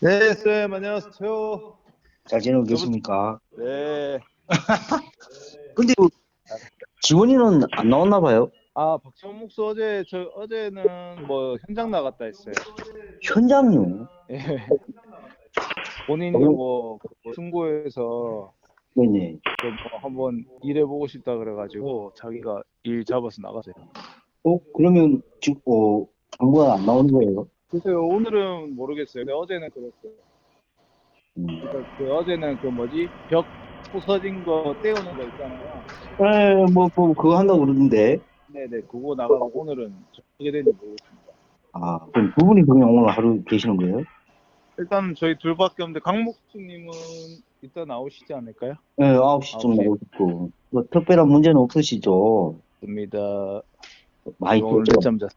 네, 쌤, 안녕하세요. 잘 지내고 계십니까? 네. 근데 뭐 지원이는 안 나왔나 봐요. 아, 박지원 목수 어제, 저, 어제는 뭐 현장 나갔다 했어요. 현장요. 예. 본인이 뭐, 승고에서 네네. 좀뭐 한번 일해보고 싶다 그래가지고 자기가 일 잡아서 나가세요. 어 그러면 지금 어 당구가 안 나오는 거예요? 글쎄요, 오늘은 모르겠어요. 근데 어제는 그랬어요. 음. 그러니까 그 어제는 그 뭐지? 벽 부서진 거 떼우는 거 있잖아요. 에, 뭐, 뭐 그거 한다고 그러던데. 네네, 그거 나가고 오늘은 어떻게 되는지 모르겠습니다. 아 그럼 두 분이 그냥 오늘 하루 계시는 거예요? 일단 저희 둘밖에 없는데 강목수님은 이따 나오시지 않을까요? 네, 9시쯤 9시. 나오셨고. 뭐 특별한 문제는 없으시죠? 입니다. 많이 오늘? 늦잠 잤.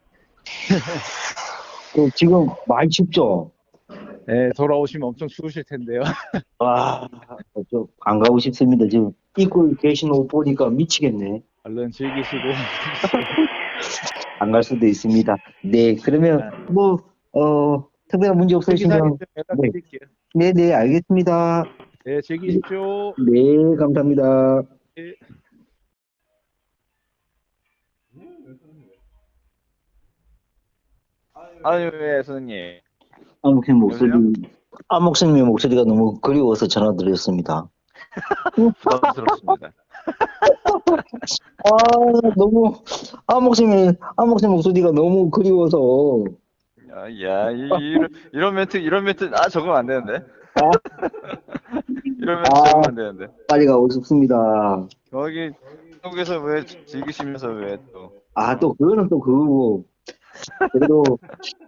그 지금 많이 춥죠? 네, 돌아오시면 엄청 추우실 텐데요. 아, 저안 가고 싶습니다. 지금 입고 계시는 옷 보니까 미치겠네. 얼른 즐기시고. 안 갈 수도 있습니다. 네, 그러면 뭐, 어, 특별한 문제 없으시면, 좀 연락드릴게요. 네, 네, 알겠습니다. 네, 즐기십시오. 네, 감사합니다. 아유, 예, 선생님. 아목님 목소리, 여보세요? 아목쌤의 목소리가 너무 그리워서 전화드렸습니다. 부담스럽습니다. 아, 너무, 아목쌤의, 아목쌤 목소리가 너무 그리워서, 야, 야, 이, 이런, 이런 멘트, 이런 멘트, 아, 적으면 안 되는데. 이런 멘트 아. 적으면 안 되는데. 빨리 가고 싶습니다. 거기, 속에서 왜 즐기시면서 왜 또. 아, 또, 그거는 또 그거고, 그래도,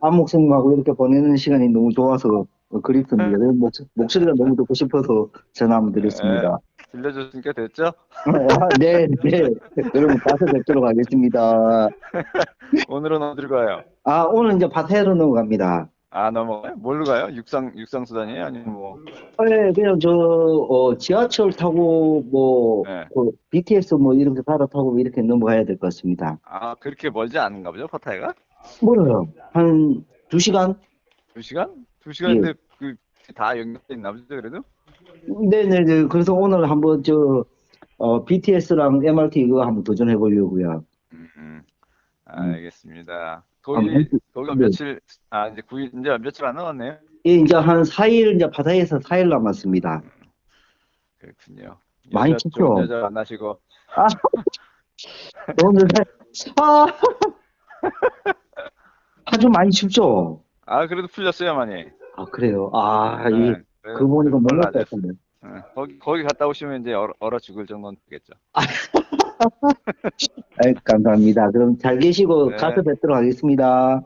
아목쌤하고 이렇게 보내는 시간이 너무 좋아서 그립습니다. 목, 목소리가 너무 듣고 싶어서 전화 한번 드렸습니다. 들려줬으니까 됐죠? 아, 네, 네. 여러분, 가서 뵙도록 하겠습니다. 오늘은 어디로 가요? 아, 오늘 이제 밭에로 넘어갑니다. 아, 넘어가요? 뭘로 가요? 육상, 육상수단이에요? 아니면 뭐. 네, 그냥 저, 어, 지하철 타고, 뭐, 네. 그, BTS 뭐, 이렇게 타러 타고 이렇게 넘어가야 될 것 같습니다. 아, 그렇게 멀지 않은가 보죠, 파타이가? 멀어요. 한, 두 시간? 두 시간? 두 시간인데, 그, 다 연결돼 있나 보죠, 그래도? 네네, 네. 그래서 오늘 한번 저, 어, BTS랑 MRT 이거 한번 도전해 보려고요. 음, 음. 알겠습니다. 아, 거기, 뭐, 거기가 네. 며칠, 아, 이제 9일, 이제 며칠 안 남았네요? 예, 이제 한 4일, 이제 바다에서 4일 남았습니다. 그렇군요. 많이 춥죠? 여자 만나시고. 아, 오늘, 아, 아주 많이 춥죠? 아, 그래도 풀렸어요, 많이. 아, 그래요. 아, 이, 네, 그 보니까 별로 몰랐 안것 됐어요. 같은데. 네, 거기, 거기 갔다 오시면 이제 얼어, 얼어 죽을 정도는 되겠죠. 아이, 감사합니다. 그럼 잘 계시고 네. 가서 뵙도록 하겠습니다.